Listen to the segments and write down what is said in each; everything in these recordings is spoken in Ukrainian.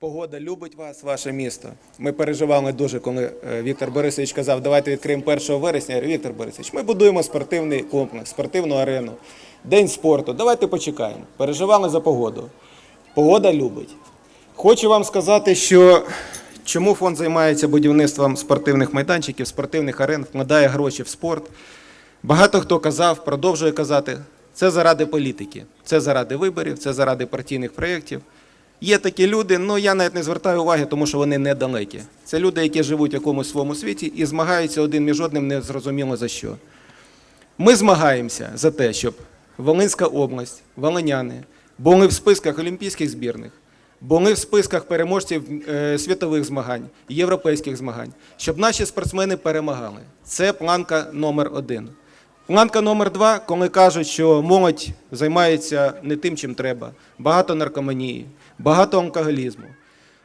Погода любить вас, ваше місто. Ми переживали дуже, коли е, Віктор Борисович казав, давайте відкриємо 1 вересня. Я говорю, Віктор Борисович, ми будуємо спортивний комплекс, спортивну арену, день спорту. Давайте почекаємо. Переживали за погоду. Погода любить. Хочу вам сказати, що чому фонд займається будівництвом спортивних майданчиків, спортивних арен, вкладає гроші в спорт. Багато хто казав, продовжує казати, це заради політики, це заради виборів, це заради партійних проєктів. Є такі люди, але я навіть не звертаю уваги, тому що вони недалекі. Це люди, які живуть в якомусь своєму світі і змагаються один між одним незрозуміло за що. Ми змагаємося за те, щоб Волинська область, волиняни були в списках олімпійських збірних, були в списках переможців е, світових змагань, європейських змагань, щоб наші спортсмени перемагали. Це планка номер один. Планка номер два, коли кажуть, що молодь займається не тим, чим треба, багато наркоманії, багато алкоголізму.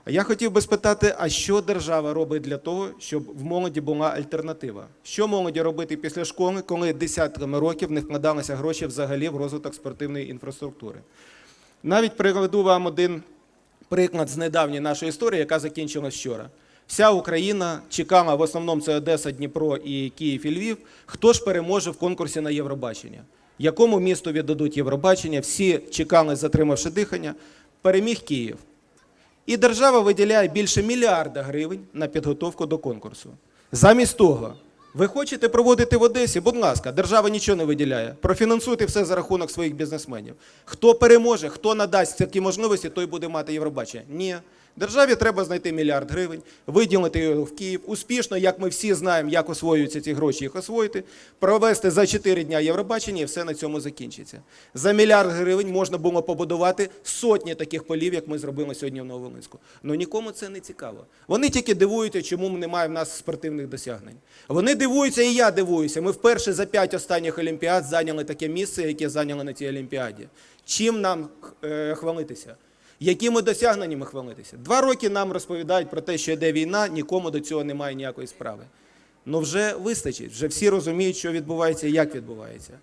А Я хотів би спитати, а що держава робить для того, щоб в молоді була альтернатива? Що молоді робити після школи, коли десятками років не вкладалися гроші взагалі в розвиток спортивної інфраструктури? Навіть приведу вам один приклад з недавньої нашої історії, яка закінчилась вчора. Вся Україна чекала, в основному це Одеса, Дніпро і Київ і Львів. Хто ж переможе в конкурсі на Євробачення? Якому місту віддадуть Євробачення? Всі чекали, затримавши дихання. Переміг Київ. І держава виділяє більше мільярда гривень на підготовку до конкурсу. Замість того, ви хочете проводити в Одесі, будь ласка, держава нічого не виділяє. Профінансуйте все за рахунок своїх бізнесменів. Хто переможе, хто надасть такі можливості, той буде мати Євробачення. Ні. Державі треба знайти мільярд гривень, виділити його в Київ, успішно, як ми всі знаємо, як освоюються ці гроші, їх освоїти, провести за 4 дня Євробачення і все на цьому закінчиться. За мільярд гривень можна було побудувати сотні таких полів, як ми зробили сьогодні в Нововолинську. Ну нікому це не цікаво. Вони тільки дивуються, чому немає в нас спортивних досягнень. Вони дивуються, і я дивуюся. Ми вперше за п'ять останніх олімпіад зайняли таке місце, яке зайняли на цій олімпіаді. Чим нам е, хвалитися? Якими досягненнями хвалитися? Два роки нам розповідають про те, що йде війна, нікому до цього немає ніякої справи. Ну вже вистачить, вже всі розуміють, що відбувається і як відбувається.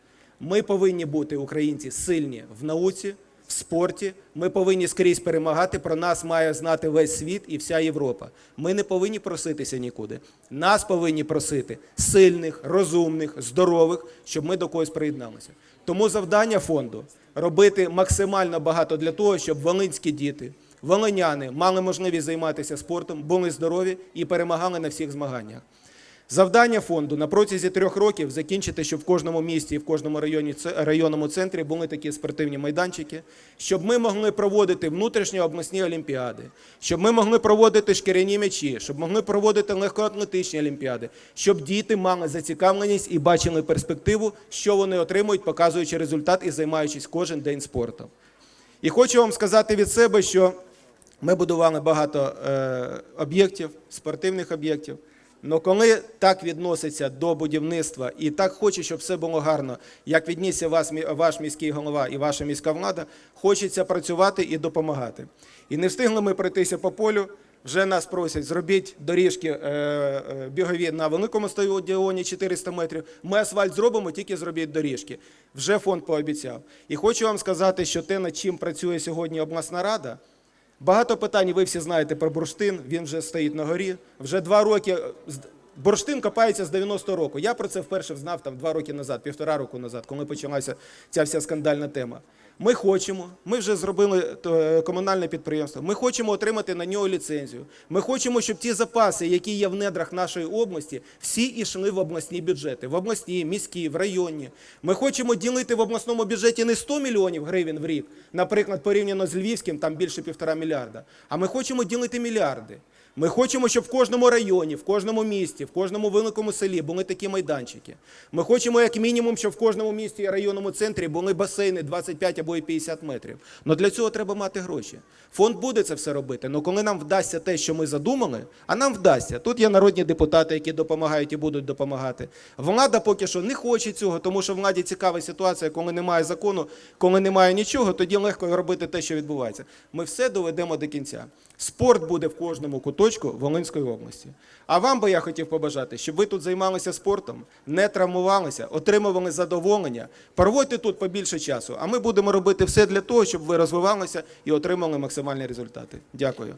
Ми повинні бути, українці, сильні в науці, в спорті. Ми повинні скрізь перемагати. Про нас має знати весь світ і вся Європа. Ми не повинні проситися нікуди. Нас повинні просити сильних, розумних, здорових, щоб ми до когось приєдналися. Тому завдання фонду робити максимально багато для того, щоб волинські діти, волиняни мали можливість займатися спортом, були здорові і перемагали на всіх змаганнях. Завдання фонду на протязі трьох років закінчити, щоб в кожному місті і в кожному районі районному центрі були такі спортивні майданчики, щоб ми могли проводити внутрішні обласні олімпіади, щоб ми могли проводити шкіряні м'ячі, щоб могли проводити легкоатлетичні олімпіади, щоб діти мали зацікавленість і бачили перспективу, що вони отримують, показуючи результат і займаючись кожен день спортом. І хочу вам сказати від себе, що ми будували багато е, об'єктів, спортивних об'єктів. Але коли так відноситься до будівництва і так хоче, щоб все було гарно, як віднісся вас, ваш міський голова і ваша міська влада, хочеться працювати і допомагати. І не встигли ми пройтися по полю. Вже нас просять, зробіть доріжки е, е, бігові на великому стадіоні 400 метрів. Ми асфальт зробимо, тільки зробіть доріжки. Вже фонд пообіцяв. І хочу вам сказати, що те, над чим працює сьогодні обласна рада, Багато питань, ви всі знаєте про бурштин, він вже стоїть на горі. Вже два роки. Бурштин копається з 90 року. Я про це вперше знав там два роки назад, півтора року назад, коли почалася ця вся скандальна тема. Ми хочемо, ми вже зробили е, комунальне підприємство. Ми хочемо отримати на нього ліцензію. Ми хочемо, щоб ті запаси, які є в недрах нашої області, всі йшли в обласні бюджети, в обласні, міські, в районні. Ми хочемо ділити в обласному бюджеті не 100 мільйонів гривень в рік, наприклад, порівняно з Львівським, там більше півтора мільярда. А ми хочемо ділити мільярди. Ми хочемо, щоб в кожному районі, в кожному місті, в кожному великому селі були такі майданчики. Ми хочемо, як мінімум, щоб в кожному місті і районному центрі були басейни 25 або і 50 метрів. Але для цього треба мати гроші. Фонд буде це все робити. Але коли нам вдасться те, що ми задумали, а нам вдасться. Тут є народні депутати, які допомагають і будуть допомагати. Влада поки що не хоче цього, тому що владі цікава ситуація, коли немає закону, коли немає нічого, тоді легко робити те, що відбувається. Ми все доведемо до кінця. Спорт буде в кожному куточку Волинської області. А вам би я хотів побажати, щоб ви тут займалися спортом, не травмувалися, отримували задоволення. Проводьте тут побільше часу. А ми будемо робити все для того, щоб ви розвивалися і отримали максимальні результати. Дякую.